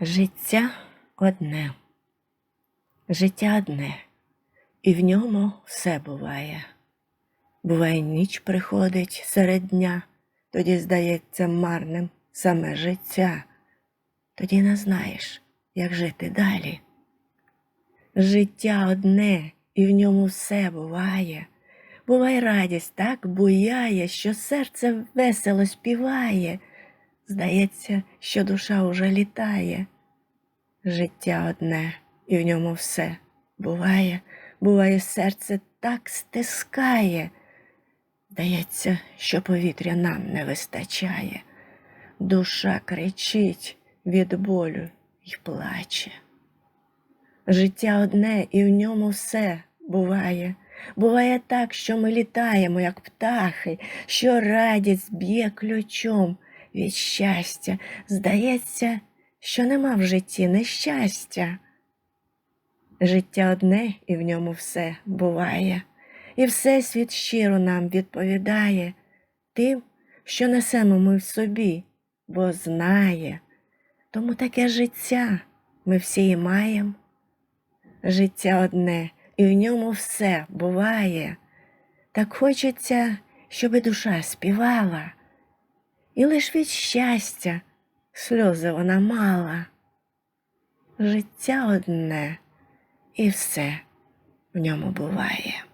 Життя одне, життя одне, і в ньому все буває. Буває, ніч приходить серед дня, тоді здається марним саме життя, тоді не знаєш, як жити далі. Життя одне, і в ньому все буває. Буває радість так буяє, що серце весело співає. Здається, що душа уже літає. Життя одне, і в ньому все буває, буває, серце так стискає. Здається, що повітря нам не вистачає. Душа кричить від болю й плаче. Життя одне, і в ньому все буває. Буває так, що ми літаємо, як птахи, що радість б'є ключом від щастя. Здається, що нема в житті нещастя. Життя одне, і в ньому все буває, і Всесвіт щиро нам відповідає тим, що несемо ми в собі, бо знає. Тому таке життя ми всі і маємо. Життя одне, і в ньому все буває. Так хочеться, щоби душа співала, і лиш від щастя сльози вона мала. Життя одне, і все в ньому буває.